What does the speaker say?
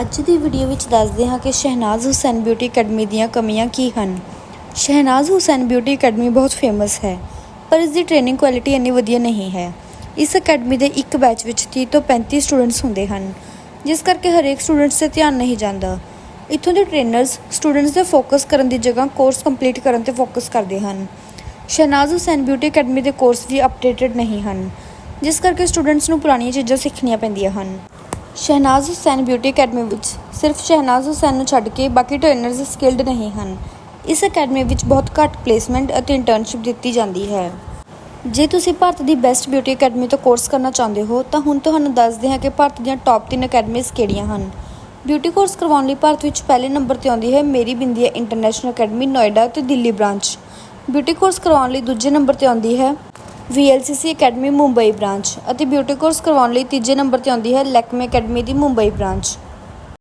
ਅੱਜ ਦੀ ਵੀਡੀਓ ਵਿੱਚ ਦੱਸਦੇ ਹਾਂ ਕਿ ਸ਼ਹਿਨਾਜ਼ ਹੁਸੈਨ ਬਿਊਟੀ ਅਕੈਡਮੀ ਦੀਆਂ ਕਮੀਆਂ ਕੀ ਹਨ। ਸ਼ਹਿਨਾਜ਼ ਹੁਸੈਨ ਬਿਊਟੀ ਅਕੈਡਮੀ ਬਹੁਤ ਫੇਮਸ ਹੈ, ਪਰ ਇਸ ਦੀ ਟ੍ਰੇਨਿੰਗ ਕੁਆਲਿਟੀ ਇੰਨੀ ਵਧੀਆ ਨਹੀਂ ਹੈ। ਇਸ ਅਕੈਡਮੀ ਦੇ ਇੱਕ ਬੈਚ ਵਿੱਚ 30 ਤੋਂ 35 ਸਟੂਡੈਂਟਸ ਹੁੰਦੇ ਹਨ, ਜਿਸ ਕਰਕੇ ਹਰੇਕ ਸਟੂਡੈਂਟਸ ਤੇ ਧਿਆਨ ਨਹੀਂ ਜਾਂਦਾ। ਇੱਥੋਂ ਦੇ ਟ੍ਰੇਨਰਸ ਸਟੂਡੈਂਟਸ ਦੇ ਫੋਕਸ ਕਰਨ ਦੀ ਜਗ੍ਹਾ ਕੋਰਸ ਕੰਪਲੀਟ ਕਰਨ ਤੇ ਫੋਕਸ ਕਰਦੇ ਹਨ। ਸ਼ਹਿਨਾਜ਼ ਹੁਸੈਨ ਬਿਊਟੀ ਅਕੈਡਮੀ ਦੇ ਕੋਰਸ ਵੀ ਅਪਡੇਟਡ ਨਹੀਂ ਹਨ, ਜਿਸ ਕਰਕੇ ਸਟੂਡੈਂਟਸ ਨੂੰ ਪੁਰਾਣੀਆਂ ਚੀਜ਼ਾਂ ਸਿੱਖਣੀਆਂ ਪੈਂਦੀਆਂ ਹਨ। ਸ਼ਹਿਨਾਜ਼ ਹੁਸੈਨ ਬਿਊਟੀ ਅਕੈਡਮੀ ਵਿੱਚ ਸਿਰਫ ਸ਼ਹਿਨਾਜ਼ ਹੁਸੈਨ ਨੂੰ ਛੱਡ ਕੇ ਬਾਕੀ ਟ੍ਰੇਨਰਸ ਸਕਿਲਡ ਨਹੀਂ ਹਨ। ਇਸ ਅਕੈਡਮੀ ਵਿੱਚ ਬਹੁਤ ਘੱਟ ਪਲੇਸਮੈਂਟ ਅਤੇ ਇੰਟਰਨਸ਼ਿਪ ਦਿੱਤੀ ਜਾਂਦੀ ਹੈ। ਜੇ ਤੁਸੀਂ ਭਾਰਤ ਦੀ ਬੈਸਟ ਬਿਊਟੀ ਅਕੈਡਮੀ ਤੋਂ ਕੋਰਸ ਕਰਨਾ ਚਾਹੁੰਦੇ ਹੋ, ਤਾਂ ਹੁਣ ਤੁਹਾਨੂੰ ਦੱਸਦੇ ਹਾਂ ਕਿ ਭਾਰਤ ਦੀਆਂ ਟੌਪ 3 ਅਕੈਡਮੀਜ਼ ਕਿਹੜੀਆਂ ਹਨ। ਬਿਊਟੀ ਕੋਰਸ ਕਰਵਾਉਣ ਲਈ ਭਾਰਤ ਵਿੱਚ ਪਹਿਲੇ ਨੰਬਰ ਤੇ ਆਉਂਦੀ ਹੈ ਮੇਰੀ ਬਿੰਦੀਆ ਇੰਟਰਨੈਸ਼ਨਲ ਅਕੈਡਮੀ ਨੋਇਡਾ ਤੇ ਦਿੱਲੀ ਬ੍ਰਾਂਚ ਬਿਊਟੀ ਕੋਰਸ ਕਰਵਾਉਣ ਲਈ ਦੂਜੇ ਨੰਬਰ ਤੇ ਆਉਂਦੀ ਹੈ VLCC ਅਕੈਡਮੀ ਮੁੰਬਈ ਬ੍ਰਾਂਚ ਅਤੇ ਬਿਊਟੀ ਕੋਰਸ ਕਰਵਾਉਣ ਲਈ ਤੀਜੇ ਨੰਬਰ ਤੇ ਆਉਂਦੀ ਹੈ ਲੈਕਮੇ ਅਕੈਡਮੀ ਦੀ ਮੁੰਬਈ ਬ੍ਰਾਂਚ